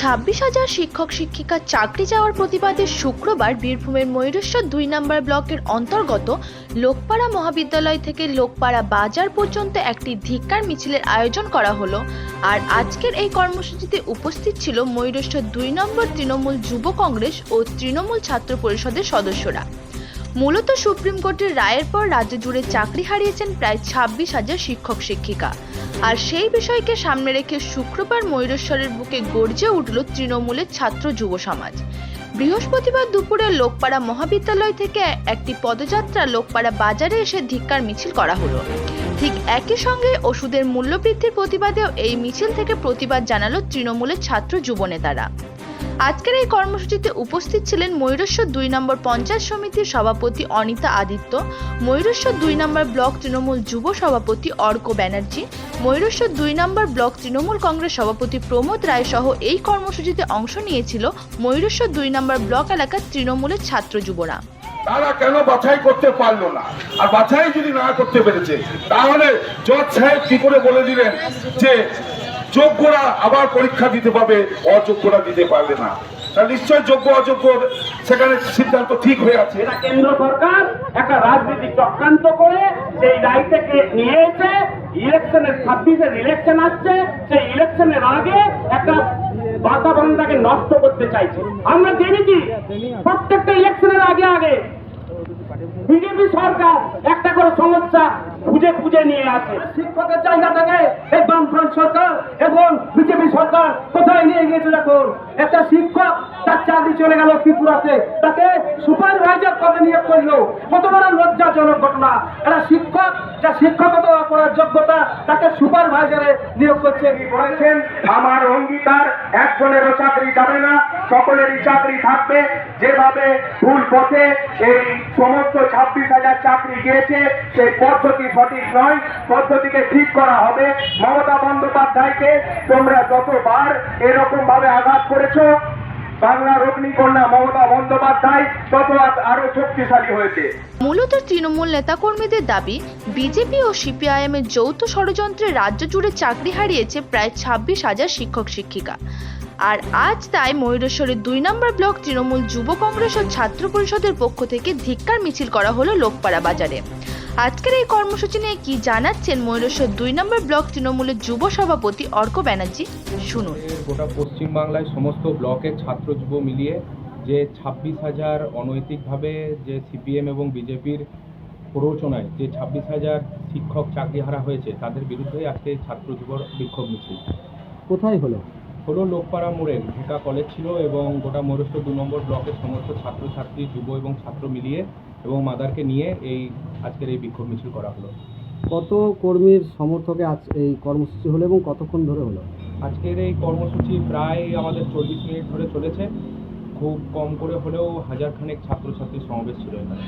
ছাব্বিশ হাজার শিক্ষক শিক্ষিকার চাকরি যাওয়ার প্রতিবাদে শুক্রবার বীরভূমের ময়ূরেশ্বর দুই নম্বর ব্লকের অন্তর্গত লোকপাড়া মহাবিদ্যালয় থেকে লোকপাড়া বাজার পর্যন্ত একটি ধিক্কার মিছিলের আয়োজন করা হলো। আর আজকের এই কর্মসূচিতে উপস্থিত ছিল ময়ূরেশ্বর দুই নম্বর তৃণমূল যুব কংগ্রেস ও তৃণমূল ছাত্র পরিষদের সদস্যরা। মূলত সুপ্রিম কোর্টের রায়ের পর রাজ্য জুড়ে চাকরি হারিয়েছেন প্রায় ছাব্বিশ হাজার শিক্ষক, শিক্ষিকা। আর সেই বিষয়কে সামনে রেখে শুক্রবার ময়ূরেশ্বরের বুকে গর্জে উঠল তৃণমূলের ছাত্র যুব সমাজ। বৃহস্পতিবার দুপুরে লোকপাড়া মহাবিদ্যালয় থেকে একটি পদযাত্রা লোকপাড়া বাজারে এসে ধিক্কার মিছিল করা হলো। ঠিক একই সঙ্গে ওষুধের মূল্যবৃদ্ধির প্রতিবাদেও এই মিছিল থেকে প্রতিবাদ জানালো তৃণমূলের ছাত্র যুব নেতারা। আজকের এই কর্মসূচিতে উপস্থিত ছিলেন ময়ূরেশ্বর দুই নম্বর পঞ্চায়েত সমিতির সভাপতি অনিতা আদিত্য, ময়ূরেশ্বর দুই নম্বর ব্লক তৃণমূল যুব সভাপতি অর্ক ব্যানার্জি, ময়ূরেশ্বর দুই নম্বর ব্লক তৃণমূল কংগ্রেস সভাপতি প্রমোদ রায় সহ এই কর্মসূচিতে অংশ নিয়েছিল ময়ূরেশ্বর দুই নম্বর ব্লক এলাকার তৃণমূলের ছাত্র যুবরা। তারা কেন বাছাই করতে পারল না? আর বাছাই যদি না করতে পেরেছে, তাহলে জজ সাহেব কি করে বলে দিলেন যে যোগ্যরা আবার পরীক্ষা দিতে পাবে অযোগ্যরা দিতে পারবে না। নিশ্চয় যোগ্য, অযোগ্য, সেখানে সিদ্ধান্ত ঠিক হয়ে আছে। কেন্দ্র সরকার একটা রাজনীতি চক্রান্ত করে, সেই রায়টাকে নিয়ে এসে ইলেকশনের ছাব্বিশের ইলেকশন আসছে, সেই ইলেকশনের আগে একটা বাতাবরণটাকে নষ্ট করতে চাইছে। আমরা জেনেছি প্রত্যেকটা ইলেকশনের আগে আগে বিজেপি সরকার একটা করে সমস্যা খুঁজে খুঁজে নিয়ে আসে শিক্ষকের জায়গাটাকে এই বামফ্রন্ট সরকার এবং বিজেপি সরকার কোথায় নিয়ে গিয়েছে দেখুন। একটা শিক্ষক তার চাকরি চলে গেল ত্রিপুরাতে তাকে সুপারভাইজার পদে নিয়োগ করল। কত বড় লজ্জাজনক ঘটনা। একটা শিক্ষক যা শিক্ষকতা করার যোগ্যতা তাকে সুপারভাইজারে নিয়োগ করছে। বলেছেন আমার অঙ্গীকার একজনেরও চাকরি যাবে না সকলেরই চাকরি থাকবে। যেভাবে ভুল পথে এই সমস্ত ছাব্বিশ হাজার চাকরি গিয়েছে, সেই পদ্ধতি সঠিক নয়। পদ্ধতিকে ঠিক করা হবে। মমতা বন্দ্যোপাধ্যায়কে তোমরা যতবার এরকম ভাবে আঘাত করেছ বাংলার অগ্নিকন্যা মমতা বন্দ্যোপাধ্যায় তত আরও শক্তিশালী হয়েছে। মূলত তৃণমূল নেতাকর্মীদের দাবি, বিজেপি ও সিপিআইএম এর যৌথ ষড়যন্ত্রে রাজ্য জুড়ে চাকরি হারিয়েছে প্রায় ছাব্বিশ হাজার শিক্ষক শিক্ষিকা আর আজ তাই ময়ূরেশ্বরের দুই নম্বর ব্লক তৃণমূল যুব কংগ্রেস ও ছাত্র পরিষদের পক্ষ থেকে ধিক্কার মিছিল করা হলো লোকপাড়া বাজারে। আজকের এই কর্মসূচি নিয়ে কি জানাচ্ছেন ময়ূরেশ্বর দুই নম্বর ব্লক তৃণমূলের যুব সভাপতি অর্ক ব্যানার্জি? শুনুন। গোটা পশ্চিমবাংলায় সমস্ত ব্লকের ছাত্র যুব মিলিয়ে যে ছাব্বিশ হাজার অনৈতিকভাবে যে সিপিএম এবং বিজেপির প্ররোচনায় যে ছাব্বিশ হাজার শিক্ষক চাকরিহারা হয়েছে তাদের বিরুদ্ধে আজকে ছাত্র যুব বিক্ষোভ মিছিল। কোথায় হলো? হলো লোকপাড়া মোড়ে। ঢাকা কলেজ ছিল এবং গোটা মরস্ত দু নম্বর ব্লকের সমস্ত ছাত্রছাত্রী যুব এবং ছাত্র মিলিয়ে এবং মাদারকে নিয়ে এই আজকের এই বিক্ষোভ মিছিল করা হলো। কত কর্মীর সমর্থকে আজ এই কর্মসূচি হলো এবং কতক্ষণ ধরে হলো? আজকের এই কর্মসূচি প্রায় আমাদের চল্লিশ মিনিট ধরে চলেছে। খুব কম করে হলেও হাজার খানেক ছাত্রছাত্রী সমাবেশ ছিল এখানে।